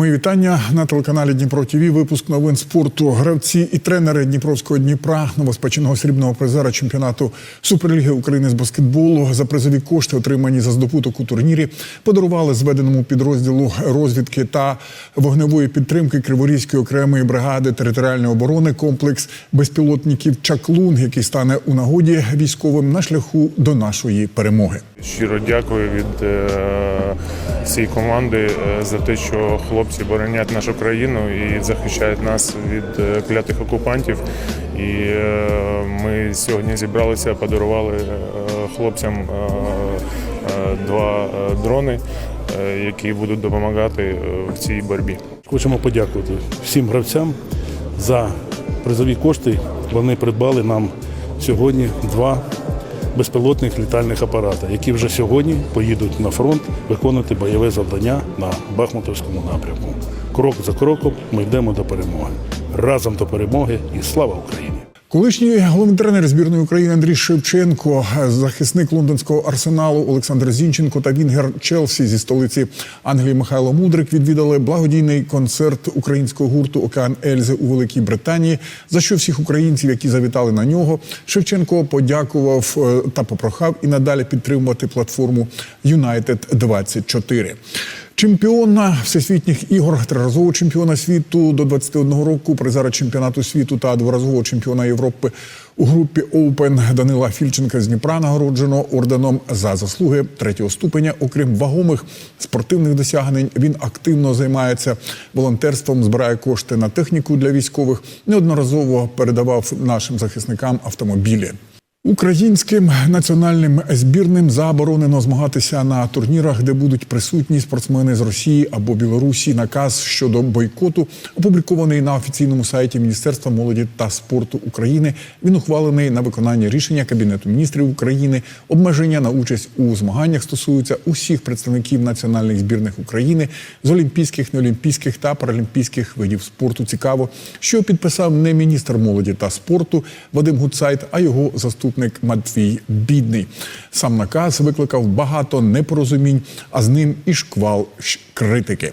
Мої вітання на телеканалі Дніпро ТВ. Випуск новин спорту. Гравці і тренери Дніпровського Дніпра, новоспеченого срібного призера чемпіонату Суперліги України з баскетболу за призові кошти, отримані за здобуток у турнірі, подарували зведеному підрозділу розвідки та вогневої підтримки Криворізької окремої бригади територіальної оборони комплекс безпілотників Чаклун, який стане у нагоді військовим на шляху до нашої перемоги. Щиро дякую від е, команди е, за те, що хлопці боронять нашу країну і захищають нас від е, клятих окупантів. І е, ми сьогодні зібралися, подарували хлопцям два дрони, які будуть допомагати в цій боротьбі. Хочемо подякувати всім гравцям за призові кошти. Вони придбали нам сьогодні два безпілотних літальних апаратів, які вже сьогодні поїдуть на фронт виконувати бойове завдання на Бахмутовському напрямку. Крок за кроком ми йдемо до перемоги. Разом до перемоги і слава Україні! Колишній головний тренер збірної України Андрій Шевченко, захисник лондонського арсеналу Олександр Зінченко та Вінгер Челсі зі столиці Англії Михайло Мудрик відвідали благодійний концерт українського гурту Океан Ельзи у Великій Британії. За що всіх українців, які завітали на нього, Шевченко подякував е, та попрохав і надалі підтримувати платформу United 24 Чемпіона всесвітніх ігор, триразового чемпіона світу до 21 року, призера чемпіонату світу та дворазового чемпіона Європи у групі Open Данила Фільченка з Дніпра нагороджено орденом за заслуги третього ступеня. Окрім вагомих спортивних досягнень, він активно займається волонтерством, збирає кошти на техніку для військових. Неодноразово передавав нашим захисникам автомобілі. Українським національним збірним заборонено змагатися на турнірах, де будуть присутні спортсмени з Росії або Білорусі. Наказ щодо бойкоту опублікований на офіційному сайті Міністерства молоді та спорту України. Він ухвалений на виконання рішення Кабінету міністрів України. Обмеження на участь у змаганнях стосуються усіх представників національних збірних України з олімпійських, неолімпійських та паралімпійських видів спорту. Цікаво, що підписав не міністр молоді та спорту Вадим Гуцайт, а його заступник Матвій Бідний. Сам наказ викликав багато непорозумінь, а з ним і шквал критики.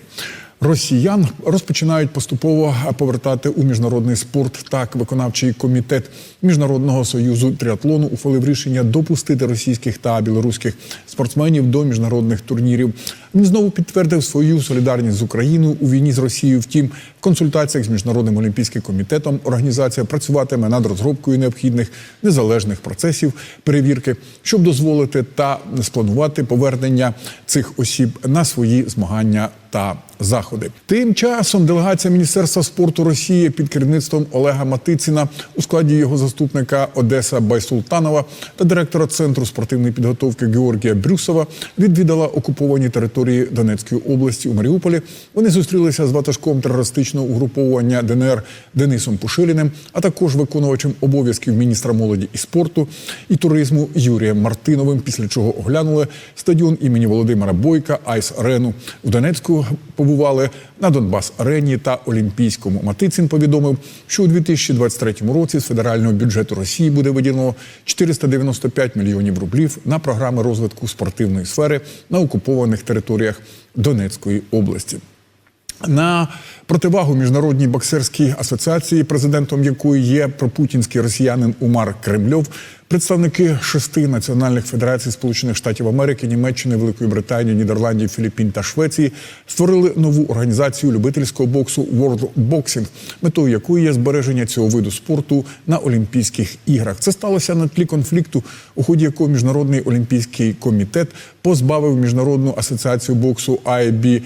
Росіян розпочинають поступово повертати у міжнародний спорт. Так, виконавчий комітет міжнародного союзу тріатлону ухвалив рішення допустити російських та білоруських спортсменів до міжнародних турнірів. Він знову підтвердив свою солідарність з Україною у війні з Росією. Втім, в консультаціях з міжнародним олімпійським комітетом організація працюватиме над розробкою необхідних незалежних процесів перевірки, щоб дозволити та спланувати повернення цих осіб на свої змагання та заходи. Тим часом делегація Міністерства спорту Росії під керівництвом Олега Матицина у складі його заступника Одеса Байсултанова та директора центру спортивної підготовки Георгія Брюсова відвідала окуповані території Донецької області у Маріуполі. Вони зустрілися з ватажком терористичного угруповання ДНР Денисом Пушиліним, а також виконувачем обов'язків міністра молоді і спорту і туризму Юрієм Мартиновим. Після чого оглянули стадіон імені Володимира Бойка Айс Арену у Донецьку. Побували на Донбас Арені та Олімпійському. Матицин повідомив, що у 2023 році з федерального бюджету Росії буде виділено 495 мільйонів рублів на програми розвитку спортивної сфери на окупованих територіях Донецької області. На противагу міжнародній боксерській асоціації, президентом якої є пропутінський росіянин Умар Кремльов, представники шести національних федерацій Сполучених Штатів Америки, Німеччини, Великої Британії, Нідерландів, Філіппін та Швеції створили нову організацію любительського боксу World Boxing, метою якої є збереження цього виду спорту на Олімпійських іграх. Це сталося на тлі конфлікту, у ході якого міжнародний олімпійський комітет позбавив міжнародну асоціацію боксу IBA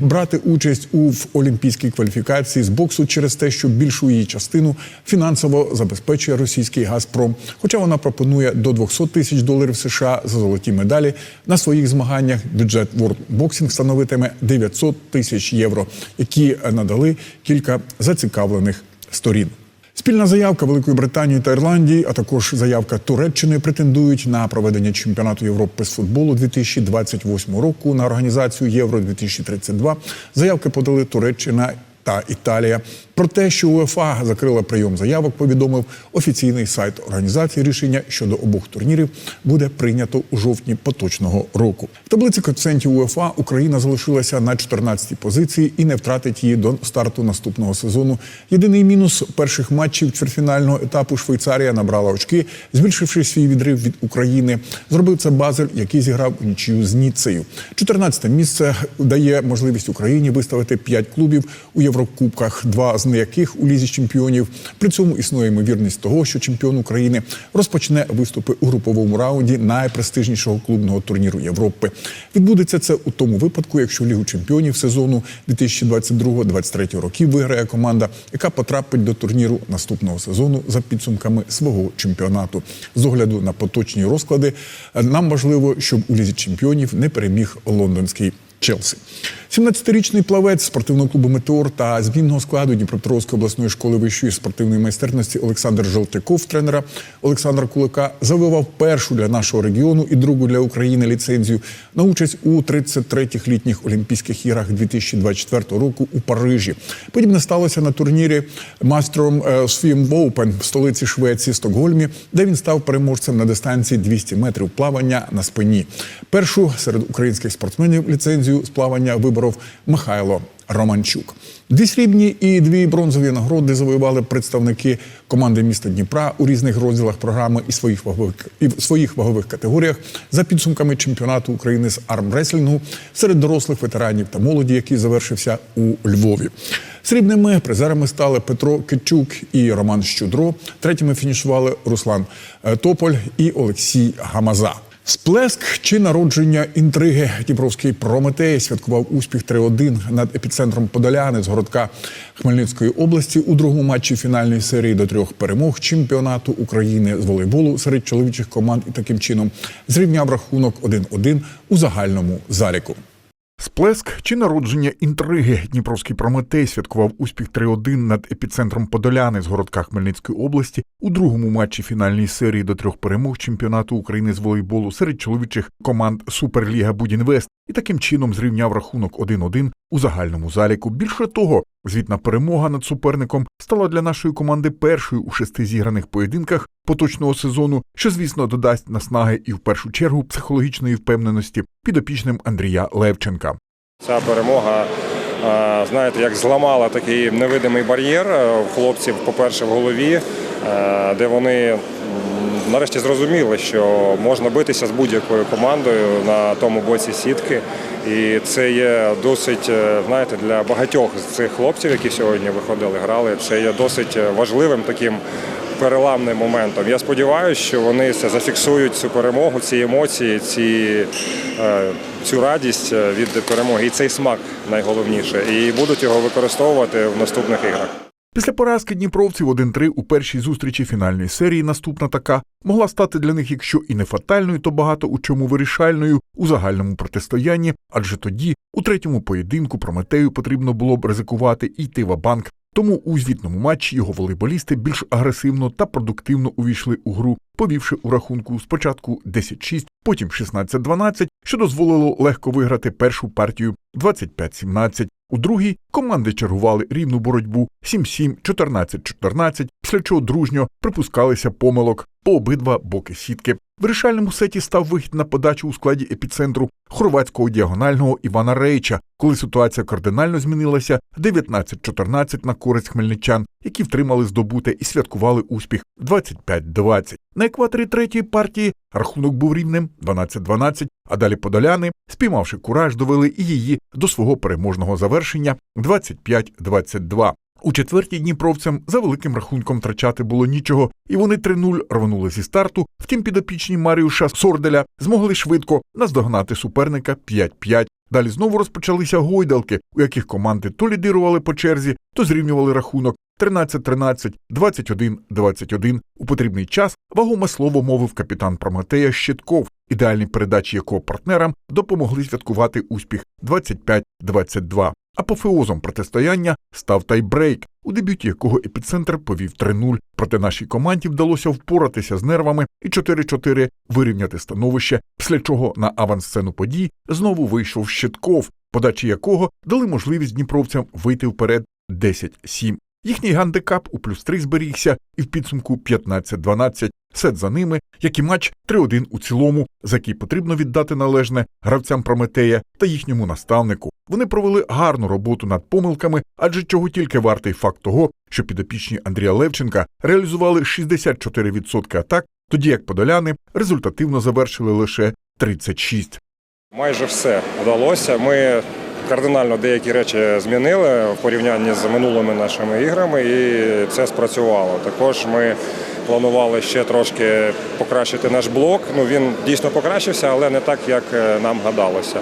брати участь у в олімпійській кваліфікації з боксу через те, що більшу її частину фінансово забезпечує російський Газпром. Хоча вона пропонує до 200 тисяч доларів США за золоті медалі на своїх змаганнях. Бюджет World Boxing становитиме 900 тисяч євро, які надали кілька зацікавлених сторін. Спільна заявка Великої Британії та Ірландії, а також заявка Туреччини претендують на проведення чемпіонату Європи з футболу 2028 року на організацію Євро 2032 Заявки подали Туреччина та Італія. Про те, що УЕФА закрила прийом заявок, повідомив офіційний сайт організації. Рішення щодо обох турнірів буде прийнято у жовтні поточного року. В таблиці коефіцієнтів УЕФА Україна залишилася на 14-й позиції і не втратить її до старту наступного сезону. Єдиний мінус перших матчів чвертьфінального етапу Швейцарія набрала очки, збільшивши свій відрив від України. Зробив це Базель, який зіграв у нічию з Ніцею. 14-те місце дає можливість Україні виставити 5 клубів у Єврокубках, два з яких у лізі чемпіонів. При цьому існує ймовірність того, що чемпіон України розпочне виступи у груповому раунді найпрестижнішого клубного турніру Європи. Відбудеться це у тому випадку, якщо Лігу чемпіонів сезону 2022-2023 років виграє команда, яка потрапить до турніру наступного сезону за підсумками свого чемпіонату. З огляду на поточні розклади е, нам важливо, щоб у лізі чемпіонів не переміг лондонський. Челсі. 17-річний плавець спортивного клубу Метеор та змінного складу Дніпропетровської обласної школи вищої спортивної майстерності Олександр Желтяков, тренера Олександра Кулика, завоював першу для нашого регіону і другу для України ліцензію на участь у 33-х літніх Олімпійських іграх 2024 року у Парижі. Подібне сталося на турнірі Мастером Swim Open в столиці Швеції Стокгольмі, де він став переможцем на дистанції 200 метрів плавання на спині. Першу серед українських спортсменів ліцензію з плавання виборов Михайло Романчук. Дві срібні і дві бронзові нагороди завоювали представники команди міста Дніпра у різних розділах програми і своїх вагових і в своїх вагових категоріях за підсумками чемпіонату України з армреслінгу серед дорослих ветеранів та молоді, який завершився у Львові. Срібними призерами стали Петро Кичук і Роман Щудро. Третіми фінішували Руслан е, Тополь і Олексій Гамаза. Сплеск чи народження інтриги Дніпровський Прометей святкував успіх 3-1 над епіцентром Подоляни з городка Хмельницької області у другому матчі фінальної серії до трьох перемог чемпіонату України з волейболу серед чоловічих команд і таким чином зрівняв рахунок 1-1 у загальному заліку. Сплеск чи народження інтриги? Дніпровський Прометей святкував успіх 3-1 над епіцентром Подоляни з городка Хмельницької області. У другому матчі фінальної серії до трьох перемог чемпіонату України з волейболу серед чоловічих команд Суперліга Будінвест і таким чином зрівняв рахунок 1-1 у загальному заліку. Більше того, звітна перемога над суперником стала для нашої команди першою у шести зіграних поєдинках поточного сезону, що, звісно, додасть наснаги і в першу чергу психологічної впевненості підопічним Андрія Левченка. Ця перемога, знаєте, як зламала такий невидимий бар'єр е, хлопців, по-перше, в голові, е, де вони нарешті зрозуміли, що можна битися з будь-якою командою на тому боці сітки. І це є досить, е, знаєте, для багатьох з цих хлопців, які сьогодні виходили, грали, це є досить важливим таким переламним моментом. Я сподіваюся, що вони зафіксують цю перемогу, ці емоції, ці, е, цю радість е, від перемоги і цей смак найголовніше, і будуть його використовувати в наступних іграх. Після поразки дніпровців 1-3 у першій зустрічі фінальної серії наступна така могла стати для них, якщо і не фатальною, то багато у чому вирішальною у загальному протистоянні, адже тоді, у третьому поєдинку, Прометею потрібно було б ризикувати і йти в банк. Тому у звітному матчі його волейболісти більш агресивно та продуктивно увійшли у гру, повівши у рахунку спочатку 10-6, потім 16-12, що дозволило легко виграти першу партію 25-17. У другій команди чергували рівну боротьбу 7-7, 14-14, після чого дружньо припускалися помилок по обидва боки сітки. В вирішальному сеті став вихід на подачу у складі епіцентру хорватського діагонального Івана Рейча, коли ситуація кардинально змінилася 19-14 на користь хмельничан, які втримали здобуте і святкували успіх 25-20. На екваторі третьої партії рахунок був рівним 12-12, а далі подоляни, спіймавши кураж, довели і її до свого переможного завершення 25-22. У четвертій дніпровцям за великим рахунком втрачати було нічого, і вони 3-0 рванули зі старту. Втім, підопічні Маріуша Сорделя змогли швидко наздогнати суперника 5-5. Далі знову розпочалися гойдалки, у яких команди то лідирували по черзі, то зрівнювали рахунок 13-13, 21-21. У потрібний час вагоме слово мовив капітан Прометея Щитков, ідеальні передачі якого партнерам допомогли святкувати успіх 25-22. Апофеозом протистояння став тайбрейк, у дебюті якого епіцентр повів 3-0. Проте нашій команді вдалося впоратися з нервами і 4-4 вирівняти становище, після чого на авансцену подій знову вийшов Щитков, подачі якого дали можливість дніпровцям вийти вперед 10-7. Їхній гандикап у плюс 3 зберігся і в підсумку 15-12. Сет за ними, як і матч 3-1 у цілому, за який потрібно віддати належне гравцям Прометея та їхньому наставнику. Вони провели гарну роботу над помилками, адже чого тільки вартий факт того, що підопічні Андрія Левченка реалізували 64% атак, тоді як подоляни результативно завершили лише 36. Майже все вдалося. Ми кардинально деякі речі змінили в порівнянні з минулими нашими іграми, і це спрацювало. Також ми планували ще трошки покращити наш блок. Ну він дійсно покращився, але не так, як е, нам гадалося.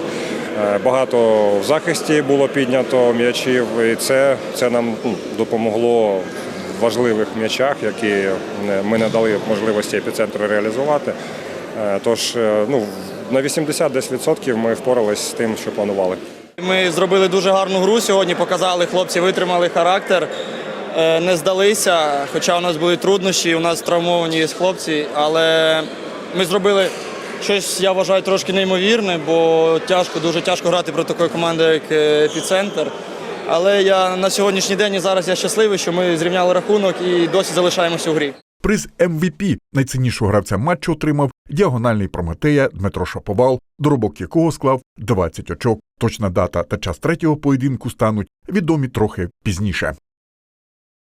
Е, Багато в захисті було піднято м'ячів, і це, це нам ну, допомогло в важливих м'ячах, які е, ми не дали можливості епіцентру реалізувати. Е, Тож ну, на 80 десь відсотків ми впоралися з тим, що планували. Ми зробили дуже гарну гру сьогодні, показали, хлопці витримали характер, не здалися. Хоча у нас були труднощі, у нас травмовані хлопці, але ми зробили щось, я вважаю, трошки неймовірне, бо тяжко, дуже тяжко грати проти такої команди, як е, епіцентр. Але я на сьогоднішній день і зараз я щасливий, що ми зрівняли рахунок і досі залишаємося у грі. Приз MVP найціннішого гравця матчу отримав діагональний Прометея Дмитро Шаповал, доробок якого склав 20 очок. Точна дата та час третього поєдинку стануть відомі трохи пізніше.